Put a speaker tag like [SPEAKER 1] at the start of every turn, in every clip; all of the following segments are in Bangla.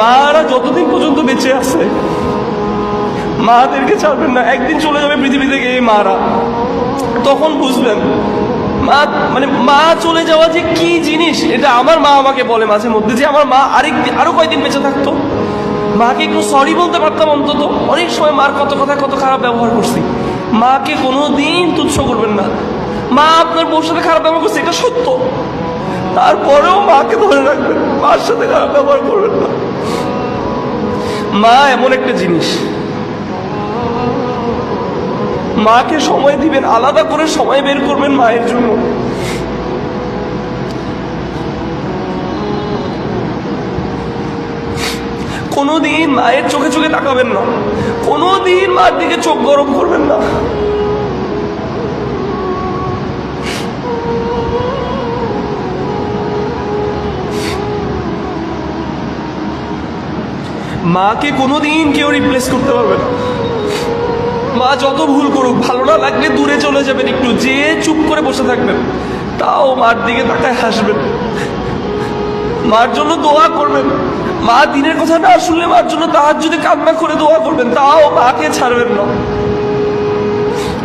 [SPEAKER 1] মারা যতদিন পর্যন্ত বেঁচে আছে, মাদেরকে ছাড়বেন না। একদিন চলে যাবে পৃথিবী থেকে এই মারা। তখন বুঝবেন, মা মানে মা চলে যাওয়া যে কি জিনিস, এটা আমার মা আমাকে বলে মাঝে মধ্যে যে আমার মা আরেক আরও কয়েকদিন বেঁচে থাকতো। মাকে একটু সরি বলতে পারতাম অন্তত। অনেক সময় মার কত কথা, কত খারাপ ব্যবহার করছি। মাকে কোনো দিন তুচ্ছ করবেন না। মা আপনার বউর সাথে খারাপ ব্যবহার করছে, এটা সত্য। তারপরেও মাকে ধরে রাখবেন, মার সাথে খারাপ ব্যবহার করবেন না। মা, এমন একটা জিনিস। মাকে সময় দিবেন, আলাদা করে সময় বের করবেন মায়ের জন্য। কোনোদিন মায়ের চোখে চোখে তাকাবেন না। কোনোদিন মার দিকে চোখ গরম করবেন না। মাকে কোনোদিন কেউ রিপ্লেস করতে পারবে না। মা যত ভুল করুক, ভালো না লাগলে দূরে চলে যাবেন একটু, যে চুপ করে বসে থাকবেন, তাও মার দিকে তাকায় হাসবেন। মার জন্য দোয়া করবেন। মা দিনের কথা না শুনলে মার জন্য তার যদি কান্না করে দোয়া করবেন, তাও মাকে ছাড়বেন না।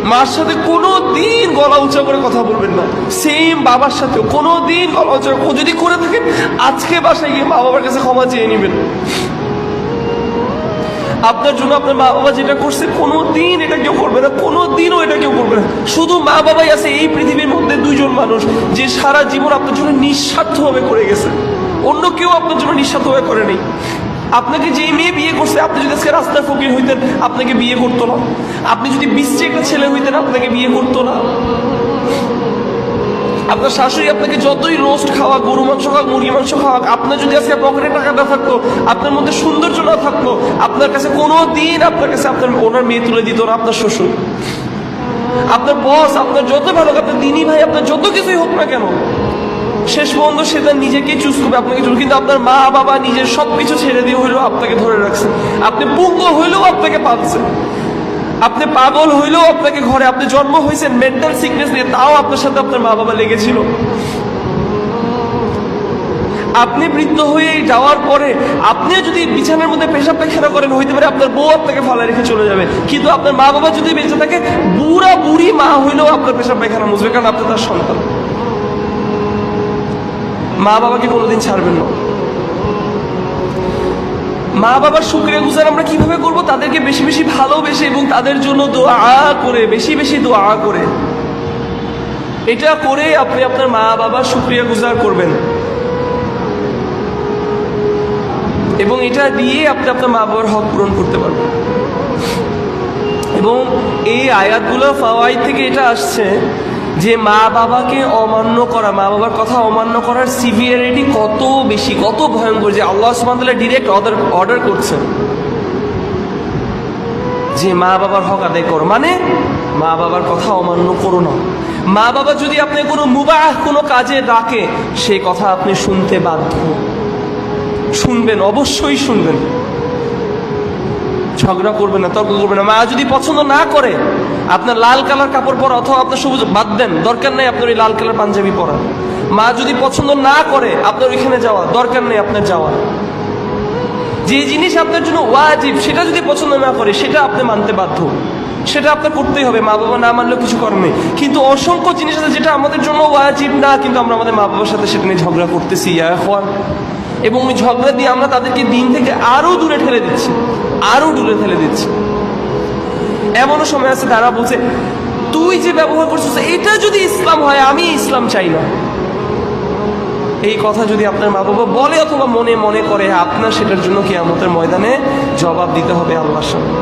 [SPEAKER 1] মার সাথে কোনো দিন গলা উঁচা করে কথা বলবেন না। সেম বাবার সাথেও কোনো দিন গলা উঁচা ও যদি করে থাকেন, আজকে বাসায় গিয়ে মা বাবার কাছে ক্ষমা চেয়ে নেবেন। আপনার জন্য আপনার মা বাবা যেটা করছে কোনো দিন এটা কেউ করবে না কোনো দিনও এটা কেউ করবে না। শুধু মা বাবাই আছে এই পৃথিবীর মধ্যে দুইজন মানুষ, যে সারা জীবন আপনার জন্য নিঃস্বার্থভাবে করে গেছে। অন্য কেউ আপনার জন্য নিঃস্বার্থভাবে করেনি আপনাকে যে মেয়ে বিয়ে করছে, আপনি যদি আজকে রাস্তার ফকির হইতেন, আপনাকে বিয়ে করতো না। আপনি যদি বিশ্বে একটা ছেলে হইতেন, আপনাকে বিয়ে করতো না। আপনার শাশুড়ি আপনাকে যতই রোস্ট খাওয়া গরু মাংস খাওয়া মুরগি মাংস খাওয়া আপনার যদি আজকে পকেটে টাকা না থাকতো, আপনার মধ্যে সৌন্দর্য না থাকতো, আপনার কাছে কোনো দিন আপনার কাছে আপনার ওনার মেয়ে তুলে দিত না, আপনার শ্বশুর। আপনার বস আপনার যত ভালো আপনার দিনী ভাই, আপনার যত কিছুই হোক না কেন, শেষ পর্যন্ত সে তার নিজেকে চুজ করবে আপনাকে চুজ কিন্তু আপনার মা, বাবা, নিজের সব কিছু ছেড়ে দিয়ে হইলেও আপনাকে ধরে রাখছে। আপনি পুঙ্গ হইলেও আপনাকে পালছে। আপনি পাগল হইলেও আপনাকে ঘরে আপনি জন্ম হয়েছেন মেন্টাল সিকনেস নিয়ে তাও আপনার সাথে আপনার মা বাবা লেগেছিল। আপনি বৃদ্ধ হয়ে যাওয়ার পরে আপনিও যদি বিছানার মধ্যে পেশাব পায়খানা করেন, হইতে পারে আপনার বউ আপনাকে ফালা রেখে চলে যাবে। কিন্তু আপনার মা বাবা যদি বেঁচে থাকে, বুড়া বুড়ি মা হইলেও আপনার পেশাব পায়খানা মুছবে, কারণ আপনি তার সন্তান। মা বাবাকে কোনোদিন ছাড়বেন না। মা বাবার শুক্রিয়া গুজার আমরা কীভাবে করব? তাদেরকে বেশি বেশি ভালোবেসে এবং তাদের জন্য দোয়া করে, বেশি বেশি দোয়া করে। এটা করে আপনি আপনার মা বাবার শুক্রিয়া গুজার করবেন। এবং এটা দিয়ে আপনি আপনার মা বাবার হক পূরণ করতে পারবেন। এবং এই আয়াতগুলো ফাওয়াই থেকে এটা আসছে যে মা বাবাকে অমান্য করা, মা বাবার কথা অমান্য করার সিভিয়ারিটি কত বেশি, কত ভয়ঙ্কর যে আল্লাহ সুবহানাহু ডিরেক্ট অর্ডার অর্ডার করছেন। যে মা বাবার হক আদায় করো মানে মা বাবার কথা অমান্য করো না। মা বাবা যদি আপনি কোনো মুবাহ, কোনো কাজে ডাকে সেই কথা আপনি শুনতে বাধ্য। শুনবেন, অবশ্যই শুনবেন। ঝগড়া করবে না, তর্ক করবে না। মা, যদি পছন্দ না করে, আপনার লাল কালার কাপড় পরা অথবা আপনার সবুজ, বাদ দেন, দরকার নেই আপনার ওই লাল কালার পাঞ্জাবি পরা। মা, যদি পছন্দ না করে, আপনার ওইখানে যাওয়া, দরকার নেই আপনার যাওয়া। যে জিনিস আপনার জন্য ওয়াজিব, সেটা যদি পছন্দ না করে, সেটা আপনি মানতে বাধ্য। সেটা আপনার করতেই হবে, মা বাবা না মানলেও কিছু নেই। কিন্তু অসংখ্য জিনিস আছে যেটা আমাদের জন্য ওয়াজিব না, কিন্তু আমরা আমাদের মা বাবার সাথে সেটা নিয়ে ঝগড়া করতেছি এবং ওই ঝগড়া দিয়ে আমরা তাদেরকে দিন থেকে আরও দূরে ঠেলে দিচ্ছি। আরও দূরে ঠেলে দিচ্ছি। এমনও সময় আছে, তারা বলছে, তুই যে ব্যবহার করছিস, এটা যদি ইসলাম হয়, আমি ইসলাম চাই না। এই কথা যদি আপনার মা বাবা বলে অথবা মনে মনে করে, আপনার সেটার জন্য কি কেয়ামতের ময়দানে জবাব দিতে হবে আল্লাহর সামনে।